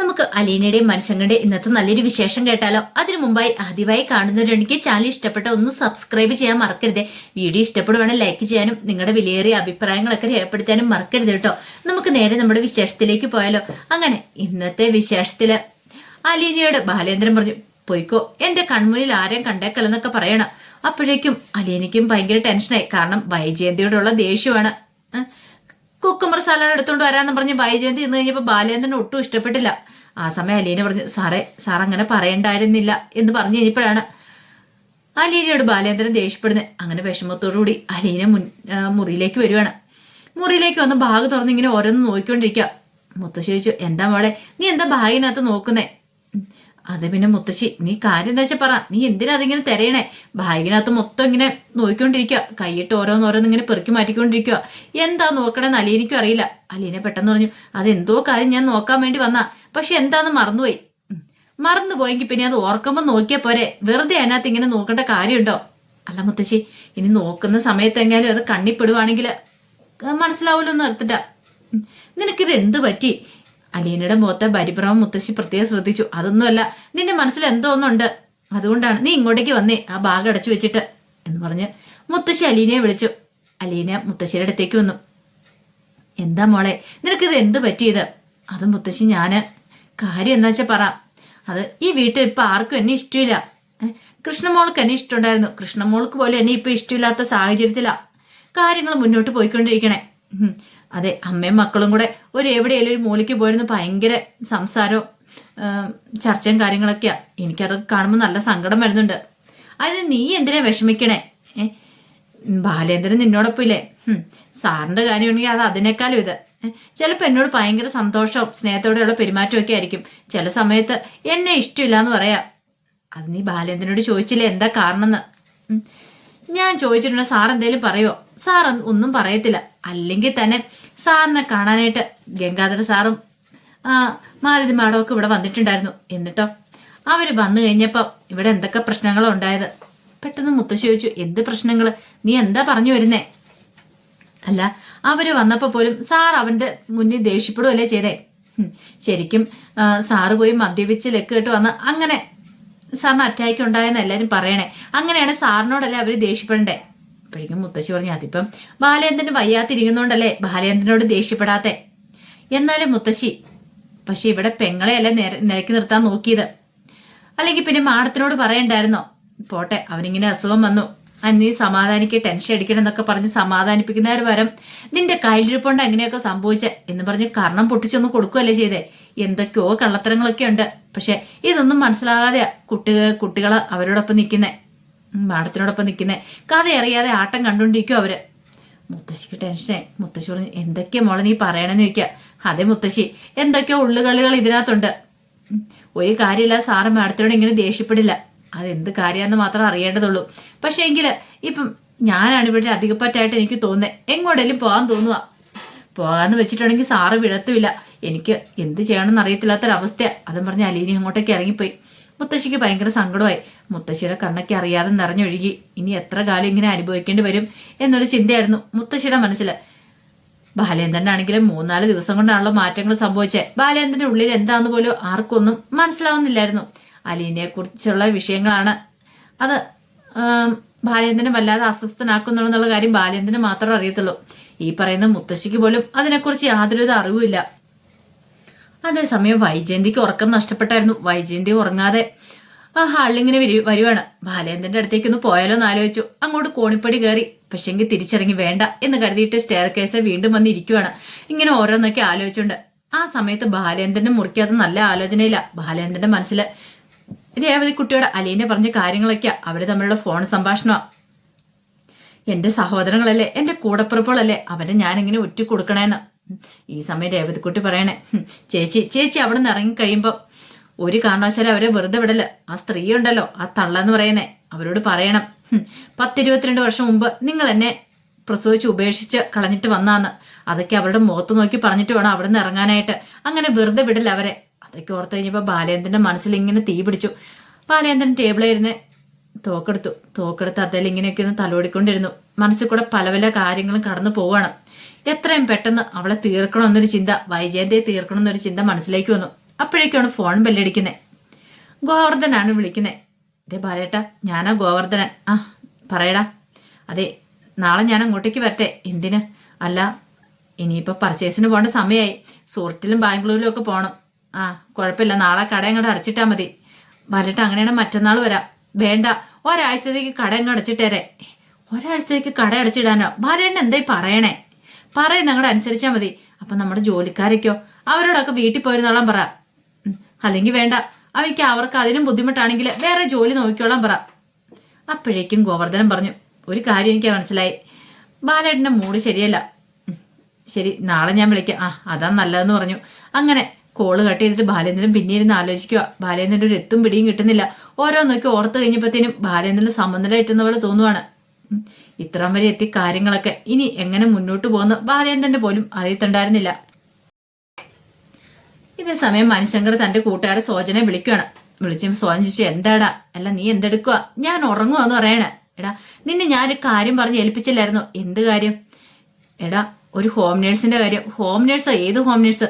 നമുക്ക് അലീനയുടെയും മനുഷ്യങ്ങളുടെയും ഇന്നത്തെ നല്ലൊരു വിശേഷം കേട്ടാലോ? അതിനു മുമ്പായി ആദ്യമായി കാണുന്നവരുണ്ടെങ്കിൽ ചാനൽ ഇഷ്ടപ്പെട്ട ഒന്ന് സബ്സ്ക്രൈബ് ചെയ്യാൻ മറക്കരുത്. വീഡിയോ ഇഷ്ടപ്പെടുവാണെങ്കിൽ ലൈക്ക് ചെയ്യാനും നിങ്ങളുടെ വിലയേറിയ അഭിപ്രായങ്ങളൊക്കെ രേഖപ്പെടുത്താനും മറക്കരുത് കേട്ടോ. നമുക്ക് നേരെ നമ്മുടെ വിശേഷത്തിലേക്ക് പോയാലോ? അങ്ങനെ ഇന്നത്തെ വിശേഷത്തിൽ അലീനയോട് ബാലേന്ദ്രൻ പറഞ്ഞു പോയിക്കോ എന്റെ കൺമുന്നിൽ ആരെയും കണ്ടേക്കല്ലെന്നൊക്കെ പറയണം. അപ്പോഴേക്കും അലീനയ്ക്കും ഭയങ്കര ടെൻഷനായി കാരണം വൈജയന്തിയോടുള്ള ദേഷ്യമാണ്? കുക്കുമ്പർ സലാഡ് എടുത്തുകൊണ്ട് വരാന്ന് പറഞ്ഞ് വൈജയന്തി ഇന്ന് കഴിഞ്ഞപ്പോൾ ബാലേന്ദ്രന് ഒട്ടും ഇഷ്ടപ്പെട്ടില്ല. ആ സമയം അലീന പറഞ്ഞു സാറേ സാർ അങ്ങനെ പറയണ്ടായിരുന്നില്ല എന്ന് പറഞ്ഞു കഴിഞ്ഞപ്പോഴാണ് അലീനയോട് ബാലേന്ദ്രൻ ദേഷ്യപ്പെടുന്നത്. അങ്ങനെ വിഷമത്തോടുകൂടി അലീന മുൻ മുറിയിലേക്ക് വരുവാണ്. മുറിയിലേക്ക് വന്ന് ബാഗ് തുറന്ന് ഇങ്ങനെ ഓരോന്ന് നോക്കിക്കൊണ്ടിരിക്കുക മുത്തശ്ശി ചോദിച്ചു എന്താ മോളെ നീ എന്താ ബാഗിനകത്ത് നോക്കുന്നേ. അത് പിന്നെ മുത്തശ്ശി നീ കാര്യം എന്താ വെച്ചാൽ പറ. നീ എന്തിനാ അതിങ്ങനെ തിരയണേ? ബാഗിനകത്ത് മൊത്തം ഇങ്ങനെ നോക്കിക്കൊണ്ടിരിക്കുക കൈയിട്ട് ഓരോന്നോരോന്ന് ഇങ്ങനെ പെറുക്കി മാറ്റിക്കൊണ്ടിരിക്കുക എന്താ നോക്കണമെന്ന് അലീനയ്ക്കും അറിയില്ല. അലീനെ പെട്ടെന്ന് പറഞ്ഞു അതെന്തോ കാര്യം ഞാൻ നോക്കാൻ വേണ്ടി വന്നാ. പക്ഷെ എന്താന്ന് മറന്നുപോയി. മറന്നുപോയെങ്കിൽ പിന്നെ അത് ഓർക്കുമ്പോൾ നോക്കിയാൽ പോരെ. വെറുതെ അതിനകത്ത് ഇങ്ങനെ നോക്കേണ്ട കാര്യമുണ്ടോ? അല്ല മുത്തശ്ശി ഇനി നോക്കുന്ന സമയത്തെങ്ങാനും അത് കണ്ണിപ്പെടുവാണെങ്കിൽ മനസ്സിലാവുമല്ലോ എന്ന് നിർത്തിട്ട. നിനക്കിത് എന്ത് പറ്റി? അലീനയുടെ മുഖത്തെ പരിഭ്രമം മുത്തശ്ശി പ്രത്യേകം ശ്രദ്ധിച്ചു. അതൊന്നുമല്ല നിന്റെ മനസ്സിൽ എന്തോ ഒന്നുണ്ട്. അതുകൊണ്ടാണ് നീ ഇങ്ങോട്ടേക്ക് വന്നേ ആ ബാഗ് അടച്ചു വെച്ചിട്ട് എന്ന് പറഞ്ഞ് മുത്തശ്ശി അലീനയെ വിളിച്ചു. അലീന മുത്തശ്ശിയുടെ അടുത്തേക്ക് വന്നു. എന്താ മോളെ നിനക്കിത് എന്ത് പറ്റിയത് അത് മുത്തശ്ശി ഞാൻ. കാര്യം എന്താ വെച്ചാ പറ. അത് ഈ വീട്ടിൽ ഇപ്പൊ ആർക്കും എന്നെ ഇഷ്ടമില്ല കൃഷ്ണമോൾക്ക് എന്നെ ഇഷ്ടമുണ്ടായിരുന്നു. കൃഷ്ണമോൾക്ക് പോലും എന്നെ ഇപ്പൊ ഇഷ്ടമില്ലാത്ത സാഹചര്യത്തിലാ കാര്യങ്ങൾ മുന്നോട്ട് പോയിക്കൊണ്ടിരിക്കണേ. അതെ അമ്മയും മക്കളും കൂടെ ഒരു എവിടെയെങ്കിലും ഒരു മൂലയ്ക്ക് പോയിരുന്നു ഭയങ്കര സംസാരവും ചർച്ചയും കാര്യങ്ങളൊക്കെയാ. എനിക്കതൊക്കെ കാണുമ്പോൾ നല്ല സങ്കടം വരുന്നുണ്ട്. അതിന് നീ എന്തിനാ വിഷമിക്കണേ? ബാലേന്ദ്രൻ നിന്നോടൊപ്പം ഇല്ലേ സാറിന്റെ കാര്യമാണെങ്കിൽ അത് അതിനേക്കാളും ഇത്. ചിലപ്പോൾ എന്നോട് ഭയങ്കര സന്തോഷവും സ്നേഹത്തോടെയുള്ള പെരുമാറ്റമൊക്കെ ആയിരിക്കും. ചില സമയത്ത് എന്നെ ഇഷ്ടമില്ല എന്ന് പറയാം. അത് നീ ബാലേന്ദ്രനോട് ചോദിച്ചില്ലേ എന്താ കാരണം എന്ന്. ഞാൻ ചോദിച്ചിട്ടുണ്ട് സാർ എന്തേലും പറയോ? സാർ ഒന്നും പറയത്തില്ല. അല്ലെങ്കിൽ തന്നെ സാറിനെ കാണാനായിട്ട് ഗംഗാധര സാറും മാരുതി മാഡവും ഒക്കെ ഇവിടെ വന്നിട്ടുണ്ടായിരുന്നു. എന്നിട്ടോ അവർ വന്നു കഴിഞ്ഞപ്പോൾ ഇവിടെ എന്തൊക്കെ പ്രശ്നങ്ങളാണ് ഉണ്ടായത്? പെട്ടെന്ന് മുത്തശ്ശി ചോദിച്ചു എന്ത് പ്രശ്നങ്ങൾ നീ എന്താ പറഞ്ഞു വരുന്നേ? അല്ല അവർ വന്നപ്പോൾ പോലും സാർ അവന്റെ മുന്നിൽ ദേഷ്യപ്പെടുകയല്ലേ ചെയ്തേ. ശരിക്കും സാറ് പോയി മദ്യപിച്ച് ലെക്ക് കേട്ട് വന്ന് അങ്ങനെ സാറിന് അറ്റാക്ക് ഉണ്ടായെന്ന് എല്ലാവരും പറയണേ. അങ്ങനെയാണ് സാറിനോടല്ലേ അവർ ദേഷ്യപ്പെടണ്ടേ? അപ്പോഴേക്കും മുത്തശ്ശി പറഞ്ഞു അതിപ്പം ബാലേന്ദ്രന് വയ്യാതിരിക്കുന്നോണ്ടല്ലേ ബാലേന്ദ്രനോട് ദേഷ്യപ്പെടാത്തെ? എന്നാലും മുത്തശ്ശി പക്ഷെ ഇവിടെ പെങ്ങളെയല്ലേ നിര നിരക്കി നിർത്താൻ നോക്കിയത്? അല്ലെങ്കിൽ പിന്നെ മാഡത്തിനോട് പറയണ്ടായിരുന്നോ? പോട്ടെ അവനിങ്ങനെ അസുഖം വന്നു. നീ സമാധാനിക്ക് ടെൻഷൻ അടിക്കണം എന്നൊക്കെ പറഞ്ഞ് സമാധാനിപ്പിക്കുന്നവർ വരം നിന്റെ കയ്യിലിരിപ്പുണ്ട് എങ്ങനെയൊക്കെ സംഭവിച്ച എന്ന് പറഞ്ഞ് കർണം പൊട്ടിച്ചൊന്ന് കൊടുക്കുകയല്ലേ ചെയ്തേ. എന്തൊക്കെയോ കള്ളത്തരങ്ങളൊക്കെ ഉണ്ട്. പക്ഷെ ഇതൊന്നും മനസ്സിലാകാതെ കുട്ടികൾ കുട്ടികൾ അവരോടൊപ്പം നിൽക്കുന്നേ. മാഡത്തിനോടൊപ്പം നിൽക്കുന്നേ. കഥ അറിയാതെ ആട്ടം കണ്ടുകൊണ്ടിരിക്കും അവർ. മുത്തശ്ശിക്ക് ടെൻഷനായി മുത്തശ്ശി പറഞ്ഞു എന്തൊക്കെയാ മോളെ നീ പറയണെന്ന് ചോദിക്കുക അതെ മുത്തശ്ശി എന്തൊക്കെയോ ഉള്ളുകളികൾ ഇതിനകത്തുണ്ട്. ഒരു കാര്യമില്ല സാറ് മാഡത്തിനോട് ഇങ്ങനെ ദേഷ്യപ്പെടില്ല. അതെന്ത് കാര്യമാണെന്ന് മാത്രം അറിയേണ്ടതുള്ളൂ. പക്ഷേ എങ്കിൽ ഇപ്പം ഞാനാണ് ഇവിടെ അധികപ്പറ്റായിട്ട് എനിക്ക് തോന്നുന്നത് എങ്ങോട്ടേലും പോകാൻ തോന്നുക. പോകാന്ന് വെച്ചിട്ടുണ്ടെങ്കിൽ സാറ് വിഴത്തുമില്ല എനിക്ക് എന്ത് ചെയ്യണമെന്ന് അറിയത്തില്ലാത്തൊരവസ്ഥ അതും പറഞ്ഞ് അലീനി അങ്ങോട്ടേക്ക് ഇറങ്ങിപ്പോയി. മുത്തശ്ശിക്ക് ഭയങ്കര സങ്കടമായി. മുത്തശ്ശിയുടെ കണ്ണൊക്കെ അറിയാതെ നിറഞ്ഞൊഴുകി. ഇനി എത്ര കാലം ഇങ്ങനെ അനുഭവിക്കേണ്ടി വരും എന്നൊരു ചിന്തയായിരുന്നു മുത്തശ്ശിയുടെ മനസ്സിൽ ബാലേന്ദ്രനാണെങ്കിലും മൂന്നാൽ ദിവസം കൊണ്ടാണല്ലോ മാറ്റങ്ങൾ സംഭവിച്ചത് ബാലേന്ദ്രന്റെ ഉള്ളിൽ എന്താന്ന് പോലും ആർക്കൊന്നും മനസ്സിലാവുന്നില്ലായിരുന്നു. അലീനയെ കുറിച്ചുള്ള വിഷയങ്ങളാണ്. അത് ബാലേന്ദ്രനെ വല്ലാതെ അസ്വസ്ഥനാക്കുന്നുണ്ടെന്നുള്ള കാര്യം ബാലേന്ദ്രന് മാത്രമേ അറിയത്തുള്ളൂ. ഈ പറയുന്ന മുത്തശ്ശിക്ക് പോലും അതിനെക്കുറിച്ച് യാതൊരു യാതൊരുവിധ അറിവുമില്ല. അതേസമയം വൈജയന്തിക്ക് ഉറക്കം നഷ്ടപ്പെട്ടായിരുന്നു. വൈജയന്തി ഉറങ്ങാതെ ആ ഹാളിലിങ്ങനെ വരു വരുവാണ്. ബാലേന്ദ്രന്റെ അടുത്തേക്ക് ഒന്ന് പോയാലോ എന്ന് ആലോചിച്ചു. അങ്ങോട്ട് കോണിപ്പടി കയറി പക്ഷെങ്കിൽ തിരിച്ചിറങ്ങി വേണ്ട എന്ന് കരുതിയിട്ട് സ്റ്റെയർ കേസ് വീണ്ടും വന്നിരിക്കുവാണ് ഇങ്ങനെ ഓരോന്നൊക്കെ ആലോചിച്ചുണ്ട്. ആ സമയത്ത് ബാലേന്ദ്രനെ മുറിക്കാത്ത നല്ല ആലോചനയില്ല. ബാലേന്ദ്രന്റെ മനസ്സിൽ രേവതി കുട്ടിയോട് അലീനെ പറഞ്ഞ കാര്യങ്ങളൊക്കെയാ. അവർ തമ്മിലുള്ള ഫോൺ സംഭാഷണമാണ് എന്റെ സഹോദരങ്ങളല്ലേ എന്റെ കൂടപ്പിറപ്പുകളല്ലേ അവരെ ഞാൻ എങ്ങനെ ഒറ്റ കൊടുക്കണേന്ന് ഈ സമയം രേവതിക്കുട്ടി പറയണേ ചേച്ചി ചേച്ചി അവിടെ നിന്ന് ഇറങ്ങി കഴിയുമ്പോൾ ഒരു കാരണവശാലും അവരെ വെറുതെ വിടൽ ആ സ്ത്രീ ഉണ്ടല്ലോ ആ തള്ളെന്ന് പറയുന്നേ അവരോട് പറയണം. "ഹും, പത്തിരുപത്തിരണ്ട് വർഷം മുമ്പ് നിങ്ങൾ എന്നെ പ്രസവിച്ച് ഉപേക്ഷിച്ച് കളഞ്ഞിട്ട് വന്നാന്ന്. അതൊക്കെ അവരുടെ മുഖത്ത് നോക്കി പറഞ്ഞിട്ട് വേണം അവിടെ നിന്ന് ഇറങ്ങാനായിട്ട്. അങ്ങനെ വെറുതെ വിടല്ല അവരെ. അതൊക്കെ ഓർത്ത് കഴിഞ്ഞപ്പോൾ ബാലേന്ദ്രന്റെ മനസ്സിൽ ഇങ്ങനെ തീ പിടിച്ചു. ബാലേന്ദ്രൻ ടേബിളിലിരുന്ന് തോക്കെടുത്തു. തോക്കെടുത്ത് അതിൽ ഇങ്ങനെയൊക്കെ ഒന്ന് തലോടിക്കൊണ്ടിരുന്നു. മനസ്സിൽ കൂടെ പല പല കാര്യങ്ങളും കടന്നു പോവുകയാണ്. എത്രയും പെട്ടെന്ന് അവളെ തീർക്കണമെന്നൊരു ചിന്ത വൈജയന്തിയെ തീർക്കണമെന്നൊരു ചിന്ത മനസ്സിലേക്ക് വന്നു. അപ്പോഴേക്കാണ് ഫോൺ ബെല്ലടിക്കുന്നത് ഗോവർദ്ധനാണ് വിളിക്കുന്നത് അതെ ബാലേട്ടാ ഞാനാ ഗോവർദ്ധനൻ. ആ പറയടാ. അതെ നാളെ ഞാൻ അങ്ങോട്ടേക്ക് വരട്ടെ. എന്തിന്? അല്ല ഇനിയിപ്പോൾ പർച്ചേസിന് പോകേണ്ട സമയമായി സൂറത്തിലും ബാംഗ്ലൂരിലും ഒക്കെ പോകണം ആ കുഴപ്പമില്ല. നാളെ കട അങ്ങോട്ട് അടച്ചിട്ടാൽ മതി. വരട്ടെ അങ്ങനെയാണ് മറ്റന്നാൾ വരാം. വേണ്ട ഒരാഴ്ചത്തേക്ക് കട അങ്ങ് അടച്ചിട്ടേരെ. ഒരാഴ്ചത്തേക്ക് കട അടച്ചിടാനോ? ബാലേട്ടൻ എന്തായി പറയണേ? പറയുന്ന അങ്ങോട്ട് അനുസരിച്ചാൽ മതി. അപ്പം നമ്മുടെ ജോലിക്കാരൊക്കെയോ? അവരോടൊക്കെ വീട്ടിൽ പോയിരുന്നോളാം പറ. അല്ലെങ്കിൽ വേണ്ട. അവർക്ക് അവർക്ക് അതിനും ബുദ്ധിമുട്ടാണെങ്കിൽ വേറെ ജോലി നോക്കിക്കോളാം പറ. അപ്പോഴേക്കും ഗോവർദ്ധനം പറഞ്ഞു. ഒരു കാര്യം എനിക്ക് മനസ്സിലായി. ബാലേട്ടന്റെ മൂഡ് ശരിയല്ല. ശരി നാളെ ഞാൻ വിളിക്കാം. ആ അതാ നല്ലതെന്ന് പറഞ്ഞു. അങ്ങനെ കോൾ കട്ട് ചെയ്തിട്ട് ബാലേന്ദ്രൻ പിന്നെ ഇരുന്ന് ആലോചിക്കുക. ബാലേന്ദ്രന്റെ ഒരു എത്തും പിടിയും കിട്ടുന്നില്ല. ഓരോന്നൊക്കെ ഓർത്ത് കഴിഞ്ഞപ്പോഴത്തേനും ബാലേന്ദ്രൻ സമനില എത്തുന്ന പോലെ തോന്നുവാണ്. ഇത്രയും ഇത്രം വരെ എത്തി കാര്യങ്ങളൊക്കെ ഇനി എങ്ങനെ മുന്നോട്ട് പോകുന്ന ബാലേന്ദ്രന്റെ പോലും അറിയത്തുണ്ടായിരുന്നില്ല. ഇതേ സമയം മനുശങ്കർ തന്റെ കൂട്ടുകാരെ സോജനെ വിളിക്കുകയാണ്. വിളിച്ചപ്പോൾ സോജൻ ചോദിച്ചു എന്താടാ? അല്ല നീ എന്തെടുക്കുക ഞാൻ ഉറങ്ങുവാന്ന് പറയണേ. എടാ നിന്നെ ഞാനൊരു കാര്യം പറഞ്ഞ് ഏൽപ്പിച്ചില്ലായിരുന്നു. എന്ത് കാര്യം? എടാ ഒരു ഹോം നേഴ്സിന്റെ കാര്യം. ഹോം നേഴ്സോ? ഏത് ഹോം നേഴ്സ്?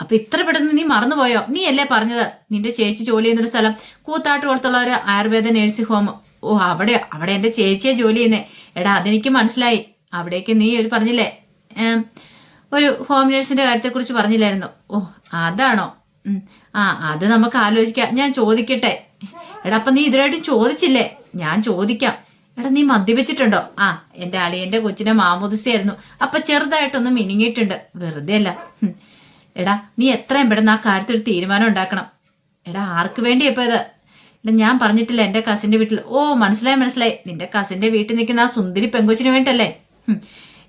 അപ്പൊ ഇത്ര പെട്ടെന്ന് നീ മറന്നുപോയോ? നീ അല്ലേ പറഞ്ഞത്? നിന്റെ ചേച്ചി ജോലി ചെയ്യുന്നൊരു സ്ഥലം കൂത്താട്ട് പോലത്തുള്ള ഒരു ആയുർവേദ നേഴ്സിംഗ് ഹോം. ഓ അവിടെ അവിടെ എന്റെ ചേച്ചിയെ ജോലി ചെയ്യുന്നേ. എടാ അതെനിക്ക് മനസ്സിലായി. അവിടേക്ക് നീ ഒരു പറഞ്ഞില്ലേ? ഒരു ഹോം നേഴ്സിന്റെ കാര്യത്തെക്കുറിച്ച് പറഞ്ഞില്ലായിരുന്നു. ഓ അതാണോ? ആ അത് നമുക്ക് ആലോചിക്കാം. ഞാൻ ചോദിക്കട്ടെ. എടാ അപ്പൊ നീ ഇതുവരായിട്ടും ചോദിച്ചില്ലേ? ഞാൻ ചോദിക്കാം. എടാ നീ മദ്യപിച്ചിട്ടുണ്ടോ? ആ എന്റെ അളിയന്റെ കൊച്ചിനെ മാമോദിസയായിരുന്നു. അപ്പൊ ചെറുതായിട്ടൊന്ന് മിനിങ്ങിയിട്ടുണ്ട്. വെറുതെ അല്ല. എടാ നീ എത്രയും പെട്ടെന്ന് ആ കാര്യത്തിൽ ഒരു തീരുമാനം ഉണ്ടാക്കണം. എടാ ആർക്ക് വേണ്ടി ഇപ്പോൾ ഇത്? എടാ ഞാൻ പറഞ്ഞിട്ടില്ല എന്റെ കസിന്റെ വീട്ടിൽ. ഓ മനസ്സിലായി മനസ്സിലായി. നിന്റെ കസിന്റെ വീട്ടിൽ നിൽക്കുന്ന ആ സുന്ദരി പെങ്കൊച്ചിന് വേണ്ടല്ലേ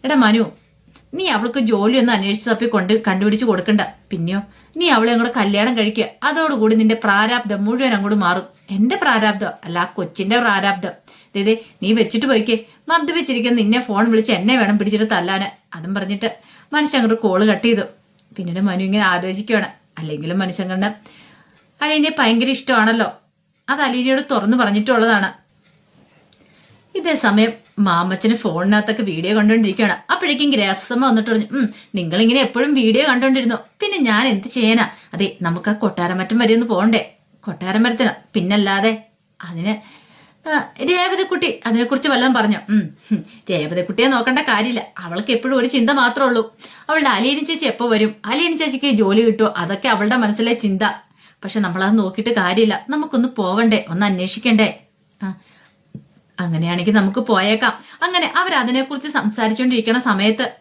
എടാ മനു നീ അവൾക്ക് ജോലിയൊന്നും അന്വേഷിച്ച് തപ്പി കൊണ്ട് കണ്ടുപിടിച്ച് കൊടുക്കണ്ട. പിന്നെയോ നീ അവളെ അങ്ങോട്ട് കല്യാണം കഴിക്കുക. അതോടുകൂടി നിന്റെ പ്രാരാബ്ദം മുഴുവൻ അങ്ങോട്ട് മാറും. എന്റെ പ്രാരാബ്ദം? അല്ല ആ കൊച്ചിന്റെ പ്രാരാബ്ദം. ദേ നീ വെച്ചിട്ട് പോയിക്കേ. മദ്യപിച്ചിരിക്കുന്ന നിന്നെ ഫോൺ വിളിച്ച് എന്നെ വേണം പിടിച്ചിട്ട് തല്ലാന്. അതും പറഞ്ഞിട്ട് മനുഷ്യങ്ങോട്ട് കോൾ കട്ട് ചെയ്തു. പിന്നീട് മനു ഇങ്ങനെ ആലോചിക്കുകയാണ് അല്ലെങ്കിലും മനുഷ്യങ്ങളുടെ അലീനെ ഭയങ്കര ഇഷ്ടമാണല്ലോ. അത് അലീനയോട് തുറന്നു പറഞ്ഞിട്ടുള്ളതാണ്. ഇതേ സമയം മാമച്ചന് ഫോണിനകത്തൊക്കെ വീഡിയോ കണ്ടുകൊണ്ടിരിക്കുകയാണ്. അപ്പോഴേക്കും ഗ്രാഫ്സമ്മ വന്നിട്ട് പറഞ്ഞു ഉം നിങ്ങളിങ്ങനെ എപ്പോഴും വീഡിയോ കണ്ടുകൊണ്ടിരുന്നു. പിന്നെ ഞാൻ എന്ത് ചെയ്യാനാ? അതെ നമുക്ക് ആ കൊട്ടാരമറ്റം വരെ ഒന്ന് പോകണ്ടേ? കൊട്ടാരമരത്തിനോ പിന്നല്ലാതെ അതിന് രേവതിക്കുട്ടി അതിനെക്കുറിച്ച് വല്ലതും പറഞ്ഞു. രേവതക്കുട്ടിയെ നോക്കേണ്ട കാര്യമില്ല. അവൾക്ക് എപ്പോഴും ഒരു ചിന്ത മാത്രമേ ഉള്ളൂ. അവളുടെ അലിയനി ചേച്ചി എപ്പോ വരും? അലിയനി ചേച്ചിക്ക് ജോലി കിട്ടുമോ അതൊക്കെ അവളുടെ മനസ്സിലെ ചിന്ത. പക്ഷെ നമ്മളത് നോക്കിയിട്ട് കാര്യമില്ല. നമുക്കൊന്ന് പോവണ്ടേ? ഒന്ന് അന്വേഷിക്കണ്ടേ? അങ്ങനെയാണെങ്കിൽ നമുക്ക് പോയേക്കാം. അങ്ങനെ അവർ അതിനെക്കുറിച്ച് സംസാരിച്ചുകൊണ്ടിരിക്കണ സമയത്ത്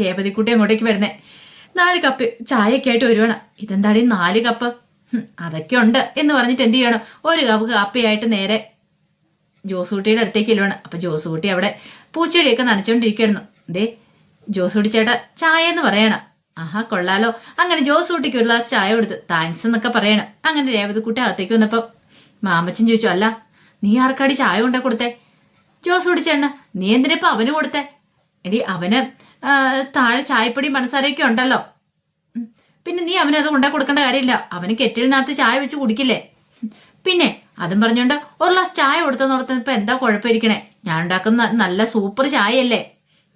രേവതിക്കുട്ടി അങ്ങോട്ടേക്ക് വരുന്നേ. നാല് കപ്പ് ചായയൊക്കെ ആയിട്ട് വരുവാണ്. ഇതെന്താടി നാല് കപ്പ്? അതൊക്കെ ഉണ്ട് എന്ന് പറഞ്ഞിട്ട് എന്ത് ചെയ്യണം? ഒരു കപ്പ് കാപ്പിയായിട്ട് നേരെ ജോസൂട്ടിയുടെ അടുത്തേക്ക് ഇല്ലാണ് അപ്പൊ ജോസൂട്ടി അവിടെ പൂച്ചെടിയൊക്കെ നനച്ചോണ്ടിരിക്കുകയായിരുന്നു ദേ ജോസൂട്ടി ചേട്ടാ ചായ എന്ന് പറയണം. ആഹാ കൊള്ളാലോ. അങ്ങനെ ജോസൂട്ടിക്ക് ഒരു ഗ്ലാസ് ചായ കൊടുത്ത് താങ്ക്സ് എന്നൊക്കെ പറയണം. അങ്ങനെ രേവതിക്കുട്ടി അകത്തേക്ക് വന്നപ്പോ മാമച്ചൻ ചോദിച്ചു അല്ല നീ ആർക്കാടി ചായ കൊണ്ടേ കൊടുത്തേ? ജോസൂട്ടി കുടിച്ചെണ്ണ നീ എന്തിനാ ഇപ്പൊ അവന് കൊടുത്തേ? എടി അവന് താഴെ ചായപ്പൊടി മനസ്സാരയൊക്കെ ഉണ്ടല്ലോ. പിന്നെ നീ അവനത് കൊണ്ടേ കൊടുക്കേണ്ട കാര്യമില്ല. അവന് കെറ്റിലിനകത്ത് ചായ വെച്ച് കുടിക്കില്ലേ? പിന്നെ അതും പറഞ്ഞോണ്ട് ഒരു ഗ്ലാസ് ചായ കൊടുത്തെന്ന് ഓർത്ത് ഇപ്പൊ എന്താ കുഴപ്പമിരിക്കണേ? ഞാൻ ഉണ്ടാക്കുന്ന നല്ല സൂപ്പർ ചായയല്ലേ?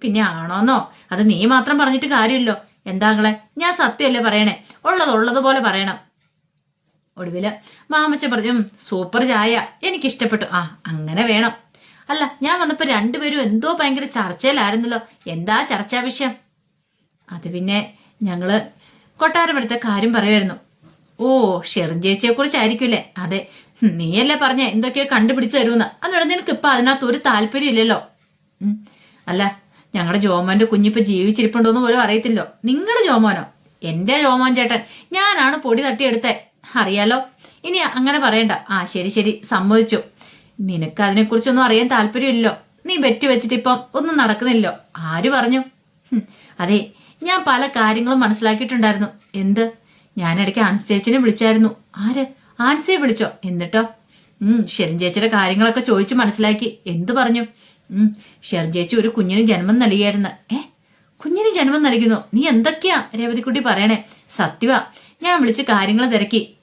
പിന്നെ ആണോന്നോ? അത് നീ മാത്രം പറഞ്ഞിട്ട് കാര്യമില്ലോ എന്താങ്ങളെ ഞാൻ സത്യമല്ലേ പറയണേ? ഉള്ളത് ഉള്ളതുപോലെ പറയണം. ഒടുവിൽ മാമച്ച പറഞ്ഞു സൂപ്പർ ചായ. എനിക്കിഷ്ടപ്പെട്ടു ആ അങ്ങനെ വേണം. അല്ല ഞാൻ വന്നപ്പോ രണ്ടുപേരും എന്തോ ഭയങ്കര ചർച്ചയിലായിരുന്നല്ലോ. എന്താ ചർച്ചാ വിഷയം? അത് പിന്നെ ഞങ്ങൾ കൊട്ടാരമെടുത്ത കാര്യം പറയുമായിരുന്നു. ഓ ഷെറിൻ ചേച്ചിയെ കുറിച്ചായിരിക്കുമല്ലേ അതെ നീയല്ലേ പറഞ്ഞ എന്തൊക്കെയോ കണ്ടുപിടിച്ചു തരുമെന്ന് അതുകൊണ്ട് നിനക്ക് ഇപ്പൊ അതിനകത്ത് ഒരു താല്പര്യം ഇല്ലല്ലോ. അല്ല ഞങ്ങളുടെ ജോമോന്റെ കുഞ്ഞിപ്പോൾ ജീവിച്ചിരിപ്പുണ്ടോന്ന് പോലും അറിയത്തില്ലോ. നിങ്ങളുടെ ജോമോനോ? എന്റെ ജോമോൻ ചേട്ടൻ. ഞാനാണ് പൊടി തട്ടിയെടുത്തേ. അറിയാലോ? ഇനി അങ്ങനെ പറയണ്ട. ആ ശരി ശരി. സമ്മതിച്ചു. നിനക്ക് അതിനെക്കുറിച്ചൊന്നും അറിയാൻ താല്പര്യമില്ലല്ലോ. നീ ബെറ്റ് വെച്ചിട്ട് ഇപ്പം ഒന്നും നടക്കുന്നില്ലോ ആര് പറഞ്ഞു? അതെ ഞാൻ പല കാര്യങ്ങളും മനസ്സിലാക്കിയിട്ടുണ്ടായിരുന്നു. എന്ത്? ഞാനിടയ്ക്ക് അൺസ്റ്റേച്ചിനെ വിളിച്ചായിരുന്നു. ആര്? ആൻസിയെ വിളിച്ചോ. എന്നിട്ടോ? ഉം ഷെറിൻ ചേച്ചിയുടെ കാര്യങ്ങളൊക്കെ ചോദിച്ചു മനസ്സിലാക്കി. എന്തു പറഞ്ഞു? ഉം ഷെറിൻ ചേച്ചി ഒരു കുഞ്ഞിന് ജന്മം നൽകിയായിരുന്നു. ഏ കുഞ്ഞിന് ജന്മം നൽകുന്നു. നീ എന്തൊക്കെയാ രേവതിക്കുട്ടി പറയണേ? സത്യവാ. ഞാൻ വിളിച്ച് കാര്യങ്ങൾ തിരക്കി.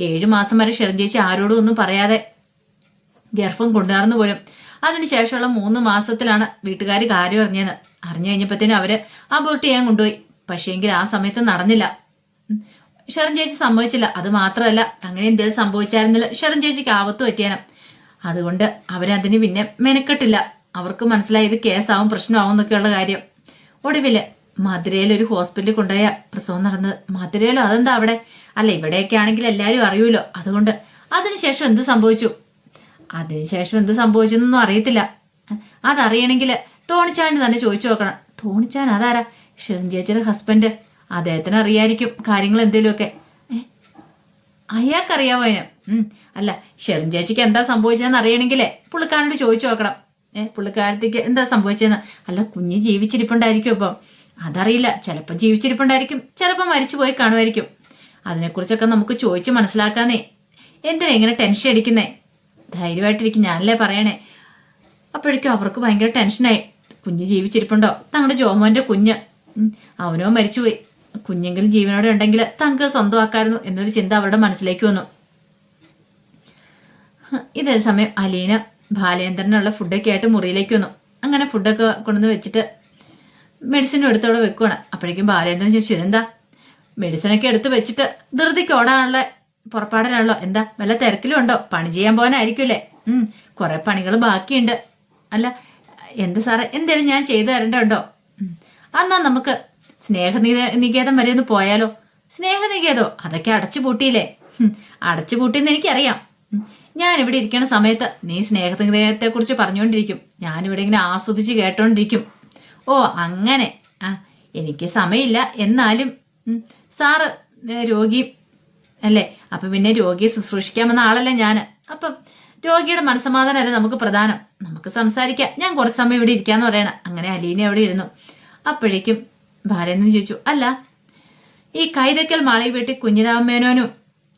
ഏഴു മാസം വരെ ഷെറിൻ ചേച്ചി ആരോടും ഒന്നും പറയാതെ ഗർഭം കൊണ്ടുനടന്നു പോലും. അതിനുശേഷമുള്ള മൂന്ന് മാസത്തിലാണ് വീട്ടുകാർ കാര്യം അറിഞ്ഞത്. അറിഞ്ഞു കഴിഞ്ഞപ്പോഴത്തേനും അവർ അബോർട്ട് ചെയ്യാൻ കൊണ്ടുപോയി. പക്ഷേങ്കിൽ ആ സമയത്ത് നടന്നില്ല. ഷെറിൻ ചേച്ചി സംഭവിച്ചില്ല അത് മാത്രമല്ല അങ്ങനെ എന്തെങ്കിലും സംഭവിച്ചായിരുന്നില്ല ഷെറിൻ ചേച്ചിക്ക് ആപത്ത് പറ്റിയാന. അതുകൊണ്ട് അവരതിന് പിന്നെ മെനക്കെട്ടില്ല. അവർക്ക് മനസ്സിലായി ഇത് കേസാവും പ്രശ്നമാവും എന്നൊക്കെയുള്ള കാര്യം. ഒടുവിൽ മധുരയിൽ ഒരു ഹോസ്പിറ്റലിൽ കൊണ്ടുപോയ പ്രസവം നടന്നത്. മധുരയിലോ അതെന്താ അവിടെ? അല്ല ഇവിടെയൊക്കെ ആണെങ്കിൽ എല്ലാവരും അറിയൂലോ. അതുകൊണ്ട് അതിനുശേഷം എന്ത് സംഭവിച്ചു? അതിനുശേഷം എന്ത് സംഭവിച്ചെന്നൊന്നും അറിയത്തില്ല. അതറിയണമെങ്കിൽ ടോണിച്ചാൻ തന്നെ ചോദിച്ചു നോക്കണം. ടോണിച്ചാൻ അതാരാ? ഷെറിൻ ചേച്ചിയുടെ ഹസ്ബൻഡ് അദ്ദേഹത്തിന് അറിയായിരിക്കും കാര്യങ്ങൾ എന്തെങ്കിലുമൊക്കെ അയാൾക്കറിയാമോ അതിന്. അല്ല ഷെറിൻ ചേച്ചിക്ക് എന്താ സംഭവിച്ചതെന്ന് അറിയണമെങ്കിലേ പുള്ളിക്കാരനോട് ചോദിച്ചു നോക്കണം. ഏ പുള്ളിക്കാരത്തേക്ക് എന്താ സംഭവിച്ചതെന്ന്? അല്ല കുഞ്ഞ് ജീവിച്ചിരിപ്പുണ്ടായിരിക്കും ഇപ്പം. അതറിയില്ല ചിലപ്പോൾ ജീവിച്ചിരിപ്പുണ്ടായിരിക്കും ചിലപ്പോൾ മരിച്ചു പോയി കാണുമായിരിക്കും. അതിനെക്കുറിച്ചൊക്കെ നമുക്ക് ചോദിച്ച് മനസ്സിലാക്കാന്നേ. എന്തിനാ ഇങ്ങനെ ടെൻഷൻ അടിക്കുന്നേ? ധൈര്യമായിട്ടിരിക്കും ഞാനല്ലേ പറയണേ. അപ്പോഴേക്കും അവർക്ക് ഭയങ്കര ടെൻഷനായി കുഞ്ഞ് ജീവിച്ചിരിപ്പുണ്ടോ? തങ്ങളുടെ ജോമോന്റെ കുഞ്ഞ്. അവനോ മരിച്ചുപോയി. കുഞ്ഞെങ്കിലും ജീവനോടെ ഉണ്ടെങ്കിൽ തങ്ങൾക്ക് സ്വന്തമാക്കായിരുന്നു എന്നൊരു ചിന്ത അവരുടെ മനസ്സിലേക്ക് വന്നു. ഇതേ സമയം അലീന ബാലേന്ദ്രനുള്ള ഫുഡൊക്കെ ആയിട്ട് മുറിയിലേക്ക് വന്നു. അങ്ങനെ ഫുഡൊക്കെ കൊണ്ടുവന്ന് വെച്ചിട്ട് മെഡിസിൻ എടുത്തവിടെ വെക്കുവാണ്. അപ്പോഴേക്കും ബാലേന്ദ്രൻ ചോദിച്ചു ഇതെന്താ? മെഡിസിനൊക്കെ എടുത്ത് വെച്ചിട്ട് ധൃതിക്ക് ഓടാനുള്ള പുറപ്പാടിനാണല്ലോ. എന്താ? വല്ല തിരക്കിലും ഉണ്ടോ? പണി ചെയ്യാൻ പോകാനായിരിക്കുമല്ലേ? ഉം കുറെ പണികൾ ബാക്കിയുണ്ട്. അല്ല എന്താ സാറേ? എന്തേലും ഞാൻ ചെയ്തു തരേണ്ടതുണ്ടോ. എന്നാ നമുക്ക് സ്നേഹനികേ നികേതം വരെ ഒന്ന് പോയാലോ? സ്നേഹനികേതോ? അതൊക്കെ അടച്ചു പൂട്ടിയില്ലേ അടച്ചു പൂട്ടിയെന്ന് എനിക്കറിയാം. ഞാൻ ഇവിടെ ഇരിക്കുന്ന സമയത്ത് നീ സ്നേഹനികേതത്തെ കുറിച്ച് പറഞ്ഞുകൊണ്ടിരിക്കും. ഞാനിവിടെ ഇങ്ങനെ ആസ്വദിച്ച് കേട്ടോണ്ടിരിക്കും. ഓ അങ്ങനെ. ആ എനിക്ക് സമയമില്ല. എന്നാലും സാറ് രോഗി അല്ലേ? അപ്പൊ പിന്നെ രോഗിയെ ശുശ്രൂഷിക്കാമെന്ന ആളല്ലേ ഞാൻ അപ്പം രോഗിയുടെ മനസ്സമാധാനമല്ലേ നമുക്ക് പ്രധാനം? നമുക്ക് സംസാരിക്കാം. ഞാൻ കുറച്ച് സമയം ഇവിടെ ഇരിക്കാന്ന് പറയണം. അങ്ങനെ അലീന അവിടെ ഇരുന്നു. അപ്പോഴേക്കും ഭാര്യെന്ന് ചോദിച്ചു അല്ല ഈ കൈതക്കൽ മാളി വീട്ടിൽ കുഞ്ഞിരാമേനോനും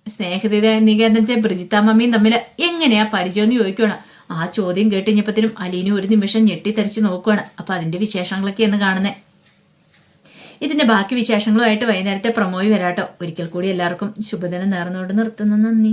സ്നേഹിത നികേതനത്തെ ബ്രിജിത്താമ്മയും തമ്മിൽ എങ്ങനെയാ പരിചയം എന്ന് ചോദിക്കുകയാണ് ആ ചോദ്യം കേട്ടുകഴിഞ്ഞപ്പത്തിനും അലീന ഒരു നിമിഷം ഞെട്ടിത്തരിച്ച് നോക്കുകയാണ് അപ്പൊ അതിന്റെ വിശേഷങ്ങളൊക്കെ എന്ന് കാണുന്നേ. ഇതിന്റെ ബാക്കി വിശേഷങ്ങളുമായിട്ട് വൈകുന്നേരത്തെ പ്രമോയി വരാട്ടോ. ഒരിക്കൽ കൂടി എല്ലാവർക്കും ശുഭദിനം നേർന്നുകൊണ്ട് നിർത്തുന്നു. നന്ദി.